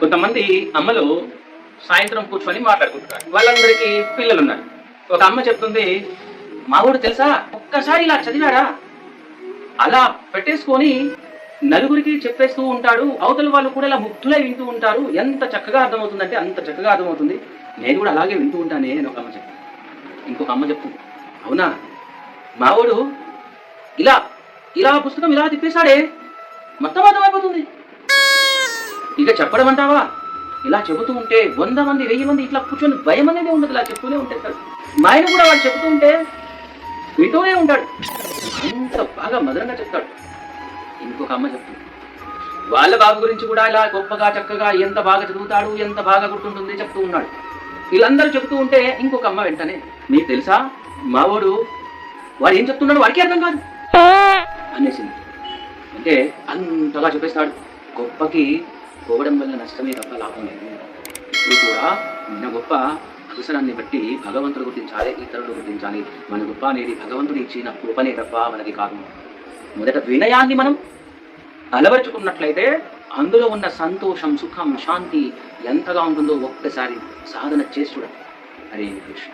కొంతమంది అమ్మలు సాయంత్రం కూర్చొని మాట్లాడుకుంటున్నారు. వాళ్ళందరికీ పిల్లలు ఉన్నారు ఒక అమ్మ చెప్తుంది మా ఊడు తెలుసా? ఒక్కసారి ఇలా చదివాడా? అలా పెట్టేసుకొని నలుగురికి చెప్పేస్తూ ఉంటాడు. అవతల వాళ్ళు కూడా ఇలా ముగ్ధులై వింటూ ఉంటారు. ఎంత చక్కగా అర్థమవుతుందంటే అంత చక్కగా అర్థమవుతుంది. నేను కూడా అలాగే వింటూ ఉంటానే అని ఒక అమ్మ చెప్తుంది. ఇంకొక అమ్మ చెప్తుంది అవునా? మావోడు ఇలా ఇలా పుస్తకం ఇలా తిప్పేశాడే. మొత్తం అర్థమైపోతుంది. ఇక చెప్పడం అంటావా? ఇలా చెబుతూ ఉంటే వంద మంది వెయ్యి మంది ఇట్లా కూర్చొని భయం అనేది ఉండదు ఇలా చెప్తూనే ఉంటే సార్. మా ఆయన కూడా వాడు చెబుతూ ఉంటే వింటూనే ఉంటాడు. అంత బాగా మధురంగా చెప్తాడు. ఇంకొక అమ్మ చెప్తుంది. వాళ్ళ బాబు గురించి కూడా ఇలా గొప్పగా చక్కగా ఎంత బాగా చదువుతాడు ఎంత బాగా గుర్తుంటుంది చెప్తూ ఉన్నాడు. వీళ్ళందరూ చెప్తూ ఉంటే ఇంకొక అమ్మ వెంటనే మీకు తెలుసా? మావోడు వాడు ఏం చెప్తున్నాడు వాడికి అర్థం కాదు. అనేసింది. అంటే అంతగా చూపిస్తాడు గొప్పకి పోవడం వల్ల నష్టమే తప్ప లాభం లేదు. ఇప్పుడు కూడా మన గొప్ప అవసరాన్ని బట్టి భగవంతుడు గుర్తించాలి ఇతరులు గుర్తించాలి. మన గొప్ప అనేది భగవంతుడు ఇచ్చిన కృపనే తప్ప మనకి కాదు. మొదట వినయాన్ని మనం అలవర్చుకున్నట్లయితే అందులో ఉన్న సంతోషం సుఖం శాంతి ఎంతగా ఉంటుందో ఒక్కసారి సాధన చేసి చూడండి. హరే కృష్ణ.